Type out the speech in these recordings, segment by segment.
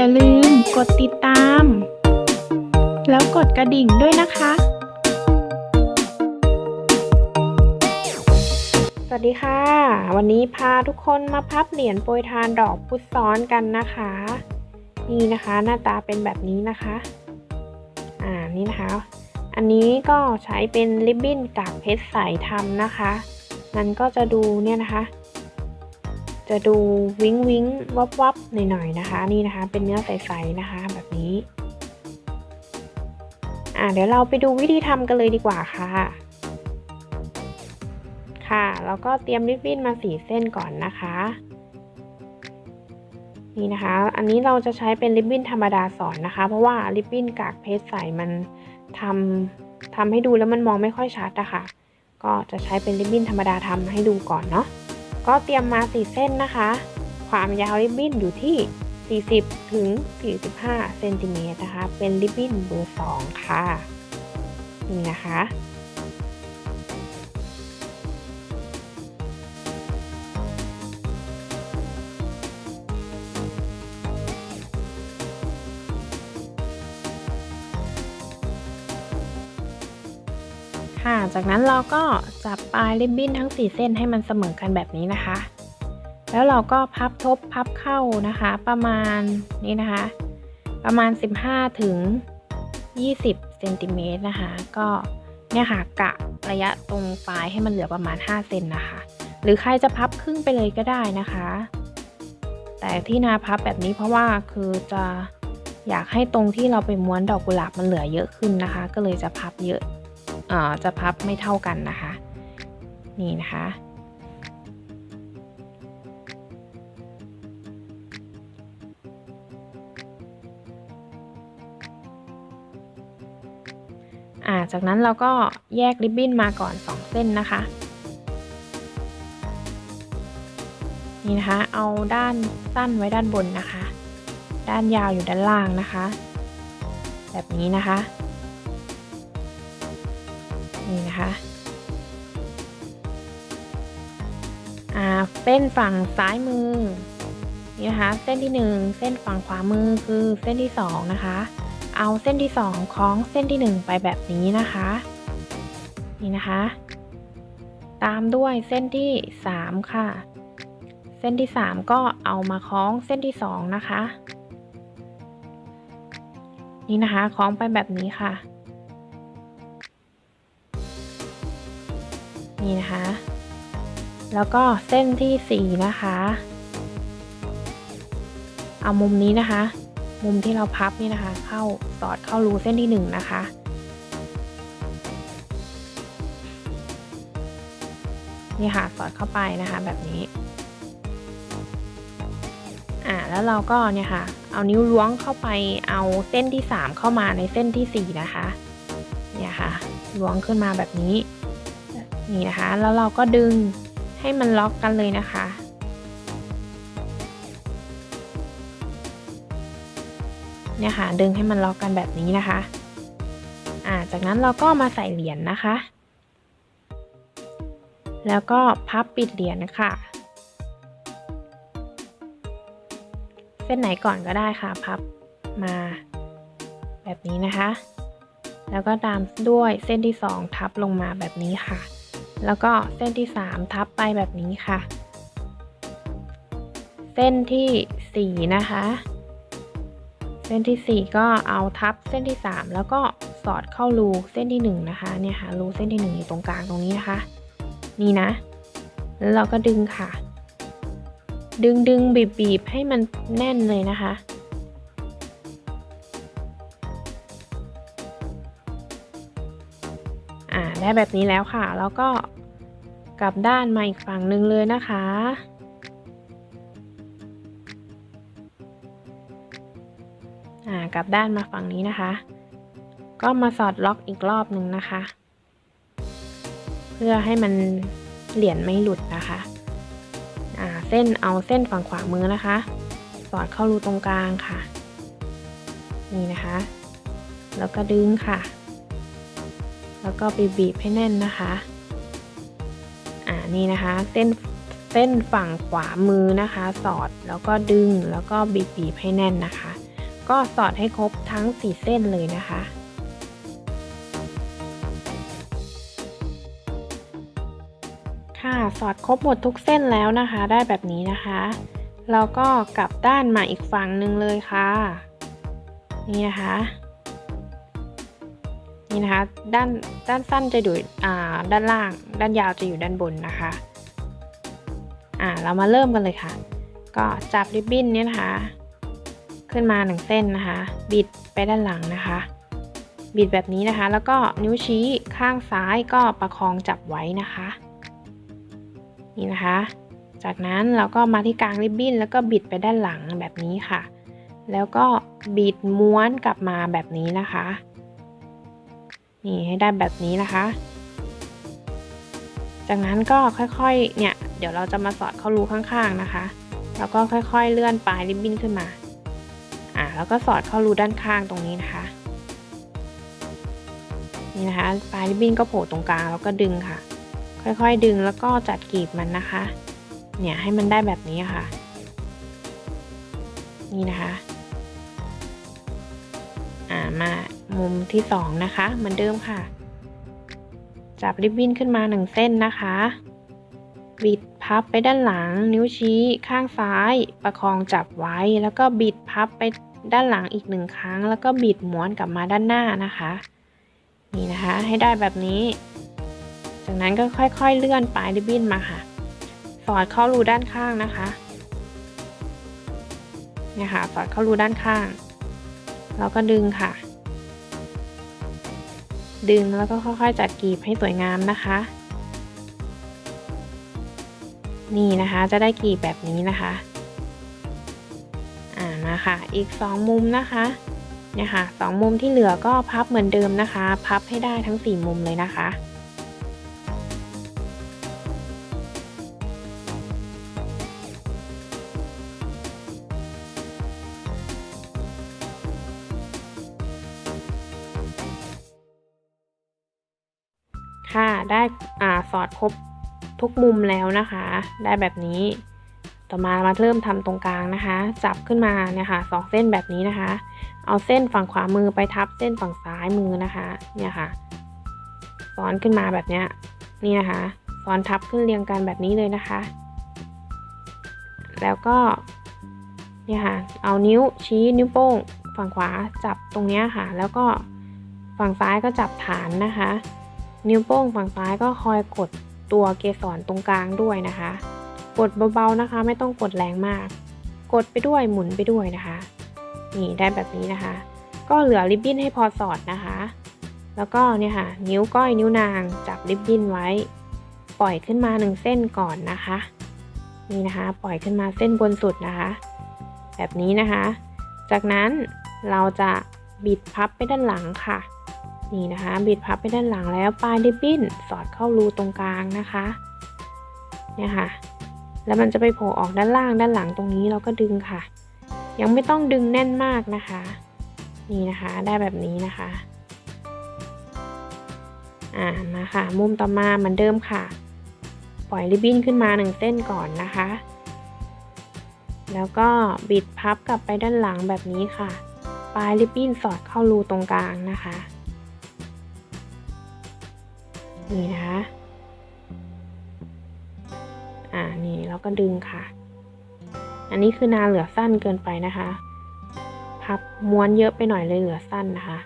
อย่าลืมกดติดตาม แล้วกดกระดิ่งด้วยนะคะ สวัสดีค่ะ วันนี้พาทุกคนมาพับเหรียญโปรยทานดอกพุธซ้อนกันนะคะ นี่นะคะหน้าตาเป็นแบบนี้นะคะ อ่านี่นะคะ อันนี้ก็ใช้เป็นริบบิ้นกากเพชรใสทำนะคะมันก็จะดูเนี่ยนะคะ จะดูวิ้งวิ้งวับวับหน่อยๆนะคะ นี่นะคะ เป็นเนื้อใสๆนะคะ แบบนี้ อ่าเดี๋ยวเราไปดูวิธีทำกันเลยดีกว่าค่ะ ค่ะแล้วก็เตรียมริบบิ้นมาสีเส้นก่อนนะคะ นี่นะคะ อันนี้เราจะใช้เป็นริบบิ้นธรรมดาสอนนะคะ เพราะว่าริบบิ้นกากเพชรใสมันทำทำให้ดูแล้วมันมองไม่ค่อยชัดอะคะ่ะ ก็จะใช้เป็นริบบิ้นธรรมดาทำให้ดูก่อนเนาะ ก็เตรียมมาสีเส้นนะคะ ความยาวริบบิ้นอยู่ที่ 40 ถึง 45 เซนติเมตรนะคะ เป็นริบบิ้นเบอร์ 2 ค่ะ นี่นะคะ ค่ะ จากนั้นเราก็จับปลายริบบิ้นทั้ง 4 เส้นให้มันเสมอกันแบบนี้นะคะ แล้วเราก็พับทบพับเข้านะคะ ประมาณนี้นะคะ ประมาณ 15 ถึง 20เซนติเมตรนะคะ ก็เนี่ยค่ะกะระยะตรงปลายให้มันเหลือประมาณ 5 เซนนะคะ หรือใครจะพับครึ่งไปเลยก็ได้นะคะ แต่ที่นาพับแบบนี้เพราะว่าคือจะอยากให้ตรงที่เราไปม้วนดอกกุหลาบมันเหลือเยอะขึ้นนะคะ ก็เลยจะพับเยอะ จะพับไม่เท่ากันนะคะ นี่นะคะ จากนั้นเราก็แยกริบบิ้นมาก่อน 2 เส้นนะคะ นี่นะคะ เอาด้านสั้นไว้ด้านบนนะคะ ด้านยาวอยู่ด้านล่างนะคะ แบบนี้นะคะ นี่นะคะอ่าเส้นฝั่งซ้ายมือนี่นะคะเส้นที่ 1 เส้นฝั่งขวามือคือเส้นที่ 2 นะคะ เอาเส้นที่2คล้องเส้นที่ 1 ไปแบบนี้นะคะ นี่นะคะ ตามด้วยเส้นที่ 3 ค่ะ เส้นที่ 3 ก็เอามาคล้องเส้นที่ 2 นะคะ นี่นะคะคล้องไปแบบนี้ค่ะ นี่นะคะ แล้วก็เส้นที่ 4 นะคะ เอามุมนี้นะคะ มุมที่เราพับนี่นะคะ เข้าสอดเข้ารูเส้นที่ 1 นะคะ นี่ค่ะสอดเข้าไปนะคะแบบนี้อ่าแล้วเราก็เนี่ยค่ะ เอานิ้วล้วงเข้าไปเอาเส้นที่ 3 เข้ามาในเส้นที่ 4 นะคะ เนี่ยค่ะ ล้วงขึ้นมาแบบนี้ นี่นะคะ แล้วเราก็ดึงให้มันล็อกกันเลยนะคะ เนี่ยค่ะ ดึงให้มันล็อกกันแบบนี้นะคะ อ่า จากนั้นเราก็มาใส่เหรียญนนะคะ แล้วก็พับปิดเหรียญค่ะ เส้นไหนก่อนก็ได้ค่ะ พับมา แบบนี้นะคะแล้วก็ตามด้วยเส้นที่ 2 ทับลงมาแบบนี้ค่ะ แล้วก็เส้นที่ 3 ทับไปแบบนี้ค่ะ เส้นที่ 4 นะคะ เส้นที่ 4 ก็เอาทับเส้นที่ 3 แล้วก็สอดเข้ารูเส้นที่ 1 นะคะเนี่ยค่ะรูเส้นที่ 1 อยู่ตรงกลางตรงนี้นะคะ นี่นะ แล้วเราก็ดึงค่ะ ดึงดึงบีบบีบให้มันแน่นเลยนะคะอ่าได้แบบนี้แล้วค่ะ แล้วก็ กลับด้านมาอีกฝั่งหนึ่งเลยนะคะ อ่ากลับด้านมาฝั่งนี้นะคะ ก็มาสอดล็อกอีกรอบหนึ่งนะคะ เพื่อให้มันเหรียญไม่หลุดนะคะ อ่าเส้นเอาเส้นฝั่งขวามือนะคะ สอดเข้ารูตรงกลางค่ะ นี่นะคะ แล้วก็ดึงค่ะ แล้วก็ไปบีบให้แน่นนะคะ นี่นะคะเส้นเส้นฝั่งขวามือนะคะ สอดแล้วก็ดึงแล้วก็บีบบีบให้แน่นนะคะ ก็สอดให้ครบทั้งสี่เส้นเลยนะคะ ค่ะสอดครบหมดทุกเส้นแล้วนะคะ ได้แบบนี้นะคะเราก็กลับด้านมาอีกฝั่งหนึ่งเลยค่ะ นี่นะคะ นี่นะคะ ด้านด้านสั้นจะอยู่ด้านล่าง ด้านยาวจะอยู่ด้านบนนะคะอ่าเรามาเริ่มกันเลยค่ะ ก็จับริบบิ้นเนี่ยนะคะ ขึ้นมาหนึ่งเส้นนะคะ บิดไปด้านหลังนะคะ บิดแบบนี้นะคะ แล้วก็นิ้วชี้ข้างซ้ายก็ประคองจับไว้นะคะ นี่นะคะ จากนั้นเราก็มาที่กลางริบบิ้น แล้วก็บิดไปด้านหลังแบบนี้ค่ะ แล้วก็บิดม้วนกลับมาแบบนี้นะคะ นี่ให้ได้แบบนี้นะคะ จากนั้นก็ค่อยๆ เนี่ย เดี๋ยวเราจะมาสอดเข้ารูข้างๆนะคะ แล้วก็ค่อยๆ เลื่อนปลายริบบิ้นขึ้นมา อ่าแล้วก็สอดเข้ารูด้านข้างตรงนี้นะคะ นี่นะคะ ปลายริบบิ้นก็โผล่ตรงกลางแล้วก็ดึงค่ะ ค่อยๆ ดึงแล้วก็จัดกรีบมันนะคะ เนี่ยให้มันได้แบบนี้ค่ะ นี่นะคะ อ่ามา มุมที่สองนะคะ เหมือนเดิมค่ะ จับริบบิ้นขึ้นมาหนึ่งเส้นนะคะบิดพับไปด้านหลัง นิ้วชี้ข้างซ้าย ประคองจับไว้ แล้วก็บิดพับไปด้านหลังอีกหนึ่งครั้ง แล้วก็บิดม้วนกลับมาด้านหน้านะคะ นี่นะคะให้ได้แบบนี้ จากนั้นก็ค่อยๆเลื่อนปลายริบบิ้นมาค่ะ สอดเข้ารูด้านข้างนะคะเนี่ยค่ะสอดเข้ารูด้านข้าง แล้วก็ดึงค่ะ ดึงแล้วก็ค่อยๆจัดกรีบให้สวยงามนะคะ นี่นะคะจะได้กรีบแบบนี้นะคะอ่ามาค่ะอีกสองมุมนะคะเนี่ยค่ะสองมุมที่เหลือก็พับเหมือนเดิมนะคะ พับให้ได้ทั้งสี่มุมเลยนะคะ ครบทุกมุมแล้วนะคะ ได้แบบนี้ ต่อมามาเริ่มทำตรงกลางนะคะ จับขึ้นมาเนี่ยค่ะสองเส้นแบบนี้นะคะ เอาเส้นฝั่งขวามือไปทับเส้นฝั่งซ้ายมือนะคะ เนี่ยค่ะ ซ้อนขึ้นมาแบบเนี้ย นี่นะคะ ซ้อนทับขึ้นเรียงกันแบบนี้เลยนะคะ แล้วก็ เนี่ยค่ะ เอานิ้วชี้นิ้วโป้ง ฝั่งขวาจับตรงเนี้ยค่ะ แล้วก็ฝั่งซ้ายก็จับฐานนะคะ นิ้วโป้งฝั่งซ้ายก็คอยกด ตัวเกสรตรงกลางด้วยนะคะ กดเบาๆนะคะ ไม่ต้องกดแรงมาก กดไปด้วยหมุนไปด้วยนะคะ นี่ได้แบบนี้นะคะ ก็เหลือริบบิ้นให้พอสอดนะคะ แล้วก็เนี่ยค่ะ นิ้วก้อยนิ้วนางจับริบบิ้นไว้ ปล่อยขึ้นมาหนึ่งเส้นก่อนนะคะ นี่นะคะ ปล่อยขึ้นมาเส้นบนสุดนะคะ แบบนี้นะคะ จากนั้นเราจะบิดพับไปด้านหลังค่ะ นี่นะคะ บิดพับไปด้านหลังแล้วปลายริบบิ้นสอดเข้ารูตรงกลางนะคะ เนี่ยค่ะ แล้วมันจะไปโผล่ออกด้านล่างด้านหลังตรงนี้เราก็ดึงค่ะ ยังไม่ต้องดึงแน่นมากนะคะ นี่นะคะได้แบบนี้นะคะ อ่ามาค่ะ มุมต่อมาเหมือนเดิมค่ะ ปล่อยริบบิ้นขึ้นมาหนึ่งเส้นก่อนนะคะ แล้วก็บิดพับกลับไปด้านหลังแบบนี้ค่ะ ปลายริบบิ้นสอดเข้ารูตรงกลางนะคะ นี่นะคะ อ่า นี่แล้วก็ดึงค่ะ อันนี้คือนาเหลือสั้นเกินไปนะคะ พับม้วนเยอะไปหน่อยเลยเหลือสั้นนะคะ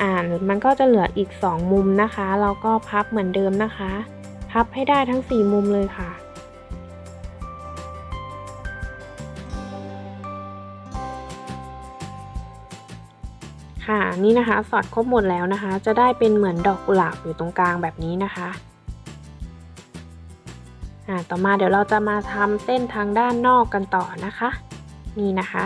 อ่ามันก็จะเหลืออีก 2 มุมนะคะ เราก็พับเหมือนเดิมนะคะ พับให้ได้ทั้ง 4 มุมเลยค่ะ นี่นะคะสอดครบหมดแล้วนะคะ จะได้เป็นเหมือนดอกกุหลาบอยู่ตรงกลางแบบนี้นะคะอ่าต่อมาเดี๋ยวเราจะมาทำเส้นทางด้านนอกกันต่อนะคะ นี่นะคะ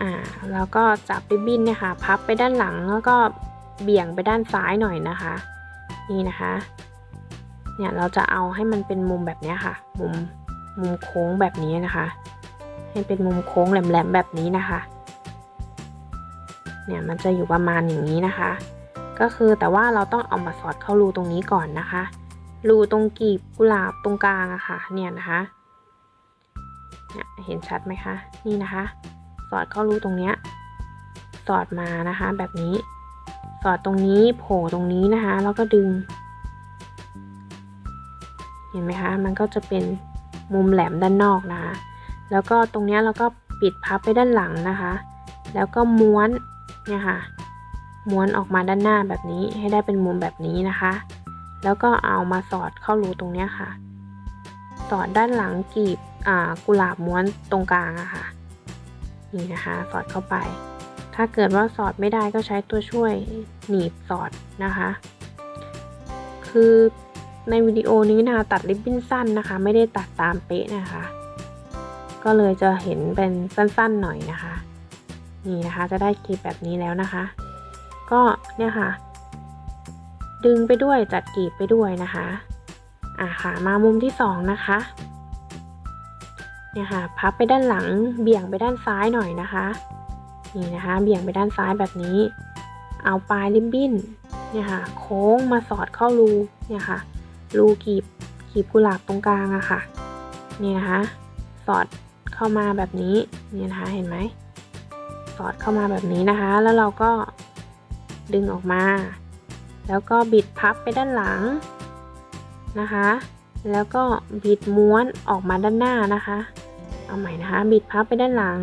อ่าแล้วก็จับริบบิ้นนี่ยค่ะพับไปด้านหลังแล้วก็เบี่ยงไปด้านซ้ายหน่อยนะคะ นี่นะคะเนี่ยเราจะเอาให้มันเป็นมุมแบบนี้ค่ะ มุมมุมโค้งแบบนี้นะคะ ให้เป็นมุมโค้งแหลมๆแบบนี้นะคะ เนี่ยมันจะอยู่ประมาณอย่างนี้นะคะ ก็คือแต่ว่าเราต้องเอามาสอดเข้ารูตรงนี้ก่อนนะคะ รูตรงกีบกุหลาบตรงกลางอะค่ะ เนี่ยนะคะเนี่ยเห็นชัดไหมคะ นี่นะคะ สอดเข้ารูตรงเนี้ย สอดมานะคะแบบนี้ สอดตรงนี้โผล่ตรงนี้นะคะ แล้วก็ดึง เห็นไหมคะ มันก็จะเป็นมุมแหลมด้านนอกนะคะ แล้วก็ตรงนี้เราก็ปิดพับไปด้านหลังนะคะ แล้วก็ม้วนเนี่ยค่ะ ม้วนออกมาด้านหน้าแบบนี้ให้ได้เป็นมุมแบบนี้นะคะ แล้วก็เอามาสอดเข้ารูตรงนี้ค่ะ สอดด้านหลังกีบกุหลาบม้วนตรงกลางอะค่ะ นี่นะคะ สอดเข้าไป ถ้าเกิดว่าสอดไม่ได้ก็ใช้ตัวช่วยหนีบสอดนะคะ คือในวิดีโอนี้นะคะตัดริบบิ้นสั้นนะคะ ไม่ได้ตัดตามเป๊ะนะคะ ก็เลยจะเห็นเป็นสั้นๆหน่อยนะคะ นี่นะคะจะได้คลิปแบบนี้แล้วนะคะ ก็เนี่ยค่ะ ดึงไปด้วยจัดกรีบไปด้วยนะคะอ่าค่ะมามุมที่สองนะคะเนี่ยค่ะพับไปด้านหลังเบี่ยงไปด้านซ้ายหน่อยนะคะนี่นะคะเบี่ยงไปด้านซ้ายแบบนี้ เอาปลายริบบิ้นเนี่ยค่ะโค้งมาสอดเข้ารูเนี่ยค่ะรูกีบกีบกุหลาบตรงกลางอะค่ะนี่นะคะสอด เข้ามาแบบนี้นี่นะคะเห็นไหมสอดเข้ามาแบบนี้นะคะ แล้วเราก็ดึงออกมา แล้วก็บิดพับไปด้านหลังนะคะ แล้วก็บิดม้วนออกมาด้านหน้านะคะ เอาใหม่นะคะ บิดพับไปด้านหลัง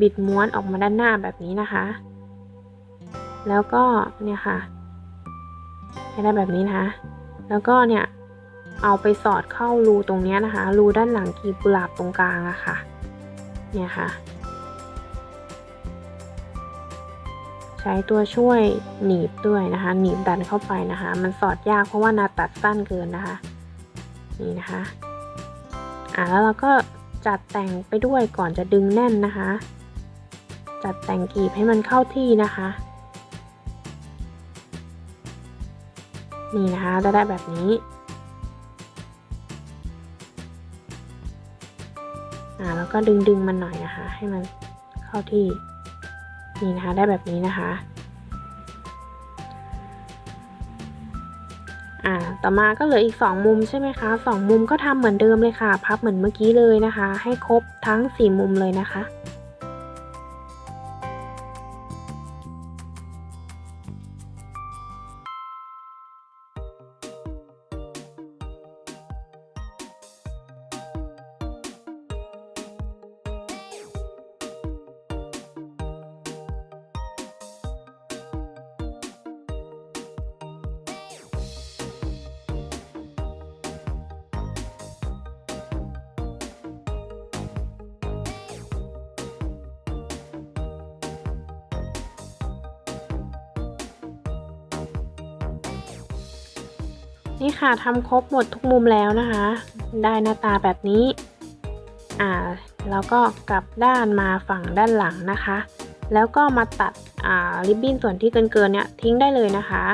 บิดม้วนออกมาด้านหน้าแบบนี้นะคะ แล้วก็เนี่ยค่ะให้ได้แบบนี้นะคะ แล้วก็เนี่ย เอาไปสอดเข้ารูตรงนี้นะคะ รูด้านหลังกีบกุหลาบตรงกลางอะค่ะ เนี่ยค่ะ ใช้ตัวช่วยหนีบด้วยนะคะ หนีบดันเข้าไปนะคะ มันสอดยากเพราะว่านาตัดสั้นเกินนะคะ นี่นะคะ อ่าแล้วเราก็จัดแต่งไปด้วยก่อนจะดึงแน่นนะคะ จัดแต่งกีบให้มันเข้าที่นะคะนี่นะคะจะได้แบบนี้ อ่าแล้วก็ดึงดึงมันหน่อยนะคะ ให้มันเข้าที่นี่นะคะได้แบบนี้นะคะอ่าต่อมาก็เหลืออีก 2 มุมใช่ไหมคะ2มุมก็ทำเหมือนเดิมเลยค่ะ พับเหมือนเมื่อกี้เลยนะคะ ให้ครบทั้ง 4 มุมเลยนะคะ นี่ค่ะทำครบหมดทุกมุมแล้วนะคะ ได้หน้าตาแบบนี้ อ่าแล้วก็กลับด้านมาฝั่งด้านหลังนะคะ แล้วก็มาตัดอ่าริบบิ้นส่วนที่เกินๆเนี่ยทิ้งได้เลยนะคะ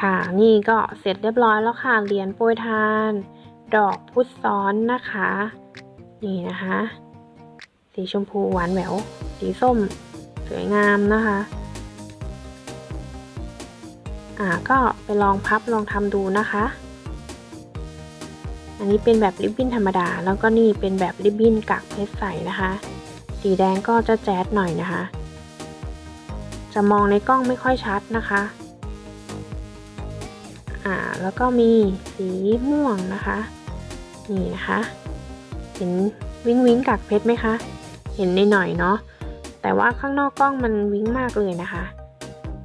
ค่ะนี่ก็เสร็จเรียบร้อยแล้วค่ะเหรียญโปรยทาน ดอกพุธซ้อนนะคะ นี่นะคะ สีชมพูหวานแหววสีส้ม สวยงามนะคะ อ่าก็ไปลองพับลองทำดูนะคะ อันนี้เป็นแบบริบบิ้นธรรมดา แล้วก็นี่เป็นแบบริบบิ้นกากเพชรใสนะคะ สีแดงก็จะแจ๊ดหน่อยนะคะ จะมองในกล้องไม่ค่อยชัดนะคะ อ่าแล้วก็มีสีม่วงนะคะ นี่นะคะ เห็นวิ้งวิ้งกากเพชรไหมคะ เห็นในหน่อยเนาะ แต่ว่าข้างนอกกล้องมันวิ้งมากเลยนะคะ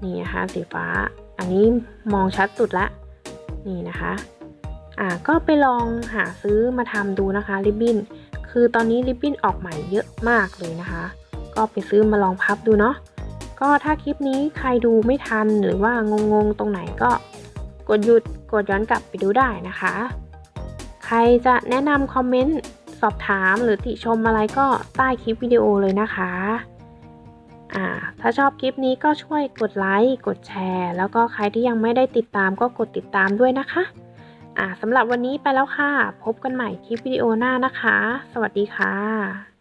นี่นะคะสีฟ้า อันนี้มองชัดสุดละ นี่นะคะ อ่าก็ไปลองหาซื้อมาทำดูนะคะริบบิ้น คือตอนนี้ริบบิ้นออกใหม่เยอะมากเลยนะคะ ก็ไปซื้อมาลองพับดูเนาะ ก็ถ้าคลิปนี้ใครดูไม่ทันหรือว่างงๆตรงไหนก็กดหยุดกดย้อนกลับไปดูได้นะคะ ใครจะแนะนำคอมเมนต์ สอบถามหรือติชมอะไรก็ใต้คลิปวิดีโอเลยนะคะ อ่าถ้าชอบคลิปนี้ก็ช่วยกดไลค์กดแชร์ แล้วก็ใครที่ยังไม่ได้ติดตามก็กดติดตามด้วยนะคะอ่าสำหรับวันนี้ไปแล้วค่ะ พบกันใหม่คลิปวิดีโอหน้านะคะ สวัสดีค่ะ